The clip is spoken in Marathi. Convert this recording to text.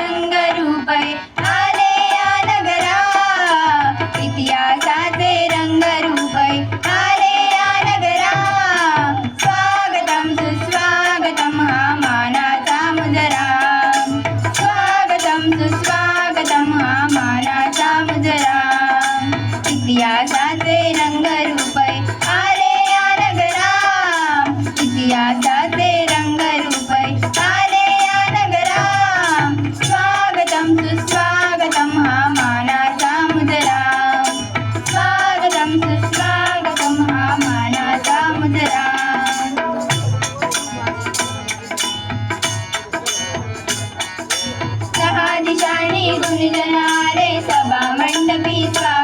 रंगरूपै आले या नगरा. इतिहासाचे रंगरूपै आले या नगरा. स्वागतम सुस्वागतम हा मानाचा मुजरा. स्वागतम सुस्वागतम हा मानाचा मुजरा. इतिहासाचे रंगरूपै सहा गुंजणारे सभा मंडपी स्वा